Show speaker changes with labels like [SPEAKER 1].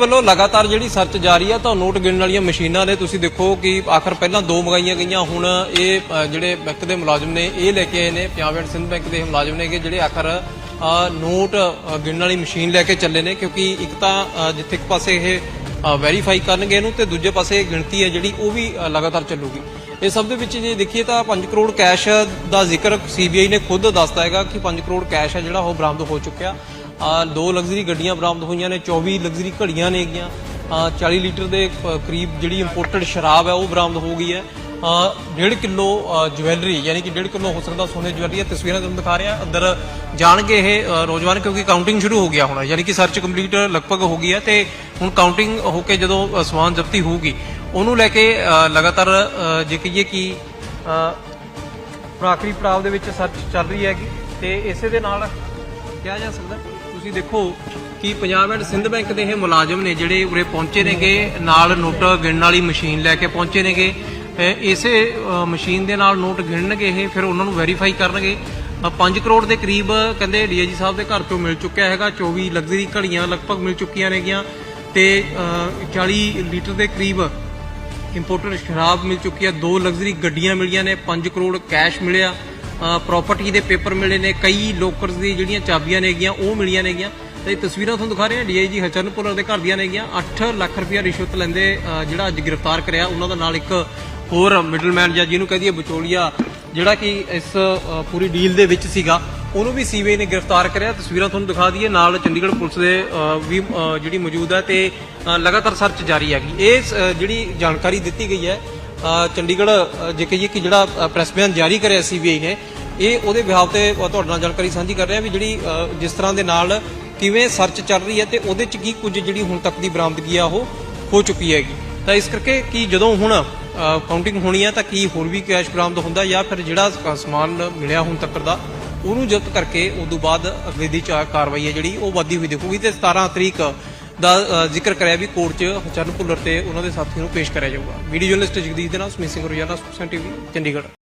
[SPEAKER 1] ਵੱਲੋਂ ਲਗਾਤਾਰ ਜਿਹੜੀ ਸਰਚ ਜਾਰੀ ਆ ਤਾਂ ਨੋਟ ਗਿਣਨ ਵਾਲੀਆਂ ਮਸ਼ੀਨਾਂ ਨੇ, ਤੁਸੀਂ ਦੇਖੋ ਕਿ ਆਖਰ ਪਹਿਲਾਂ ਦੋ ਮੰਗਾਈਆਂ ਗਈਆਂ, ਹੁਣ ਇਹ ਜਿਹੜੇ ਬੈਂਕ ਦੇ ਮੁਲਾਜ਼ਮ ਨੇ, ਇਹ ਲੈ ਕੇ ਆਏ ਨੇ, ਪੰਜਾਬ ਐਂਡ ਸਿੰਧ ਬੈਂਕ ਦੇ ਮੁਲਾਜ਼ਮ ਨੇ ਕਿ ਜਿਹੜੇ ਆਖਰ ਨੋਟ ਗਿਣਨ ਵਾਲੀ ਮਸ਼ੀਨ ਲੈ ਕੇ ਚੱਲੇ ਨੇ, ਕਿਉਂਕਿ ਇੱਕ ਤਾਂ ਜਿੱਥੇ ਇੱਕ ਪਾਸੇ ਇਹ ਵੈਰੀਫਾਈ ਕਰਨਗੇ ਇਹਨੂੰ ਤੇ ਦੂਜੇ ਪਾਸੇ ਗਿਣਤੀ ਹੈ ਜਿਹੜੀ ਉਹ ਵੀ ਲਗਾਤਾਰ ਚੱਲੂਗੀ। ਇਹ ਸਭ ਦੇ ਵਿੱਚ ਜੇ ਦੇਖੀਏ ਤਾਂ 5 ਕਰੋੜ ਕੈਸ਼ ਦਾ ਜ਼ਿਕਰ ਸੀਬੀਆਈ ਨੇ ਖੁਦ ਦੱਸਦਾ ਹੈਗਾ ਕਿ 5 ਕਰੋੜ ਕੈਸ਼ ਹੈ ਜਿਹੜਾ ਉਹ ਬਰਾਮਦ ਹੋ ਚੁੱਕਿਆ। ਆ ਦੋ ਲਗਜ਼ਰੀ ਗੱਡੀਆਂ ਬਰਾਮਦ ਹੋਈਆਂ ਨੇ 24 ਲਗਜ਼ਰੀ ਘੜੀਆਂ ਨੇਗੀਆਂ ਹੈਗੀਆਂ 40 ਲੀਟਰ ਦੇ ਕਰੀਬ ਜਿਹੜੀ ਇੰਪੋਰਟਡ ਸ਼ਰਾਬ ਹੈ ਉਹ ਬਰਾਮਦ ਹੋ ਗਈ ਹੈ। ਡੇਢ 1.5 ਕਿਲੋ ਜਵੈਲਰੀ ਯਾਨੀ ਕਿ ਡੇਢ ਕਿਲੋ ਹੋ ਸਕਦਾ ਸੋਨੇ ਜਵੈਲਰੀ ਹੈ ਤਸਵੀਰਾਂ ਤੁਹਾਨੂੰ ਦਿਖਾ ਰਿਹਾ। ਅੰਦਰ ਜਾਣਗੇ ਇਹ ਅ, ਨੌਜਵਾਨ ਕਿਉਂਕਿ ਕਾਊਂਟਿੰਗ ਸ਼ੁਰੂ ਹੋ ਗਿਆ ਹੋਣਾ। ਯਾਨੀ ਕਿ ਸਰਚ ਕੰਪਲੀਟ ਲਗਭਗ ਹੋ ਗਈ ਹੈ ਤੇ ਹੁਣ ਕਾਊਂਟਿੰਗ ਹੋ ਕੇ ਜਦੋਂ ਸਮਾਨ ਜ਼ਬਤੀ ਹੋਊਗੀ ਉਹਨੂੰ ਲੈ ਕੇ ਲਗਾਤਾਰ ਜੇ ਕਹੀਏ ਕਿ ਆਖਰੀ ਪੜਾਅ ਦੇ ਵਿੱਚ ਸਰਚ ਚੱਲ ਰਹੀ ਹੈਗੀ ਤੇ ਇਸੇ ਦੇ ਨਾਲ ਕਿਹਾ ਜਾ ਸਕਦਾ ਤੁਸੀਂ ਦੇਖੋ ਕਿ ਪੰਜਾਬ ਐਂਡ ਸਿੰਧ ਬੈਂਕ ਦੇ ਇਹ ਮੁਲਾਜ਼ਮ ਨੇ ਜਿਹੜੇ ਉਰੇ ਪਹੁੰਚੇ ਨੇਗੇ, ਨਾਲ ਨੋਟ ਗਿਣਨ ਵਾਲੀ ਮਸ਼ੀਨ ਲੈ ਕੇ ਪਹੁੰਚੇ ਨੇਗੇ। ਇਸੇ ਮਸ਼ੀਨ ਦੇ ਨਾਲ ਨੋਟ ਗਿਣਨਗੇ ਇਹ, ਫਿਰ ਉਹਨਾਂ ਨੂੰ ਵੈਰੀਫਾਈ ਕਰਨਗੇ। 5 ਕਰੋੜ ਦੇ ਕਰੀਬ ਕਹਿੰਦੇ ਡੀਆਈਜੀ ਸਾਹਿਬ ਦੇ ਘਰ ਤੋਂ ਮਿਲ ਚੁੱਕਿਆ ਹੈਗਾ 24 ਲਗਜ਼ਰੀ ਘੜੀਆਂ ਲਗਭਗ ਮਿਲ ਚੁੱਕੀਆਂ ਨੇਗੀਆਂ ਤੇ, ਅਹ 40 ਲੀਟਰ ਦੇ ਕਰੀਬ ਇੰਪੋਰਟਡ ਸ਼ਰਾਬ ਮਿਲ ਚੁੱਕੀ ਹੈ, ਦੋ ਲਗਜ਼ਰੀ ਗੱਡੀਆਂ ਮਿਲੀਆਂ ਨੇ 5 ਕਰੋੜ ਕੈਸ਼ ਮਿਲਿਆ। ਪ੍ਰਾਪਰਟੀ ਦੇ ਪੇਪਰ ਮਿਲੇ ਨੇ, ਕਈ ਲੋਕਰਸ ਦੀ ਜਿਹੜੀਆਂ ਚਾਬੀਆਂ ਨੇਗੀਆਂ ਉਹ ਮਿਲੀਆਂ ਨੇਗੀਆਂ ਤੇ ਇਹ ਤਸਵੀਰਾਂ ਤੁਹਾਨੂੰ ਦਿਖਾ ਰਹੇ ਹਾਂ। ਡੀਆਈਜੀ ਹਚਰਨਪੁਰ ਦੇ ਘਰ ਦੀਆਂ ਨੇਗੀਆਂ 8 ਲੱਖ ਰੁਪਇਆ ਰਿਸ਼ਵਤ ਲੈਂਦੇ ਜਿਹੜਾ ਅੱਜ ਗ੍ਰਿਫਤਾਰ ਕਰਿਆ। ਉਹਨਾਂ ਦਾ ਨਾਲ ਇੱਕ ਹੋਰ ਮਿਡਲਮੈਨ ਜਾਂ ਜਿਹਨੂੰ ਕਹਦੀਏ ਵਿਚੋਲੀਆ, ਜਿਹੜਾ ਕਿ ਇਸ ਪੂਰੀ ਡੀਲ ਦੇ ਵਿੱਚ ਸੀਗਾ, ਉਹਨੂੰ ਵੀ ਸੀਬੀਆਈ ਨੇ ਗ੍ਰਿਫਤਾਰ ਕਰਿਆ। ਤਸਵੀਰਾਂ ਤੁਹਾਨੂੰ ਦਿਖਾ ਦਈਏ। ਨਾਲ ਚੰਡੀਗੜ੍ਹ ਪੁਲਿਸ ਦੇ ਵੀ ਜਿਹੜੀ ਮੌਜੂਦ ਹੈ ਤੇ ਲਗਾਤਾਰ ਸਰਚ ਜਾਰੀ ਹੈਗੀ। ਇਹ ਜਿਹੜੀ ਜਾਣਕਾਰੀ ਦਿੱਤੀ ਗਈ ਹੈ ਚੰਡੀਗੜ੍ਹ ਜੇ ਕਹੀਏ ਕਿ ਜਿਹੜਾ ਪ੍ਰੈਸ ਬਿਆਨ ਜਾਰੀ ਕਰਿਆ ਸੀਬੀਆਈ ਨੇ, ਇਹ ਉਹਦੇ ਵਿਹਾਰ ਤੇ ਤੁਹਾਡੇ ਨਾਲ ਜਾਣਕਾਰੀ ਸਾਂਝੀ ਕਰ ਰਿਹਾ ਵੀ ਜਿਹੜੀ ਜਿਸ ਤਰ੍ਹਾਂ ਦੇ ਨਾਲ ਕਿਵੇਂ ਸਰਚ ਚੱਲ ਰਹੀ ਹੈ ਤੇ ਉਹਦੇ ਚ ਕੀ ਕੁਝ ਜਿਹੜੀ ਹੁਣ ਤੱਕ ਦੀ ਬਰਾਮਦਗੀ ਆ ਉਹ ਹੋ ਚੁੱਕੀ ਹੈਗੀ। ਤਾਂ ਇਸ ਕਰਕੇ ਕਿ ਜਦੋਂ ਹੁਣ ਕਾਊਂਟਿੰਗ ਹੋਣੀ ਹੈ ਤਾਂ ਕੀ ਹੋਰ ਵੀ ਕੈਸ਼ ਬਰਾਮਦ ਹੁੰਦਾ ਜਾਂ ਫਿਰ ਜਿਹੜਾ ਸਮਾਨ ਮਿਲਿਆ ਹੁਣ ਤੱਕ ਦਾ, ਉਹਨੂੰ ਜ਼ਬਤ ਕਰਕੇ ਉਸ ਤੋਂ ਬਾਅਦ ਅਗਲੇ ਦੀ ਕਾਰਵਾਈ ਹੈ ਜਿਹੜੀ, ਉਹ ਵਧਦੀ ਹੋਈ ਦੇਖੂਗੀ ਤੇ 17 ਤਰੀਕ ਦਾ ਜ਼ਿਕਰ ਕਰਿਆ ਵੀ ਕੋਰਟ 'ਚ ਹਚਰਨ ਭੁੱਲਰ ਤੇ ਉਹਨਾਂ ਦੇ ਸਾਥੀ ਨੂੰ ਪੇਸ਼ ਕਰਿਆ ਜਾਊਗਾ। ਵੀਡੀਓ ਜਰਨਲਿਸਟ ਜਗਦੀਸ਼ ਦੇ ਨਾਲ ਸਮੀਤ ਸਿੰਘ ਰੋਜ਼ਾਨਾ ਸੁਖਸਨ ਟੀਵੀ, ਚੰਡੀਗੜ੍ਹ।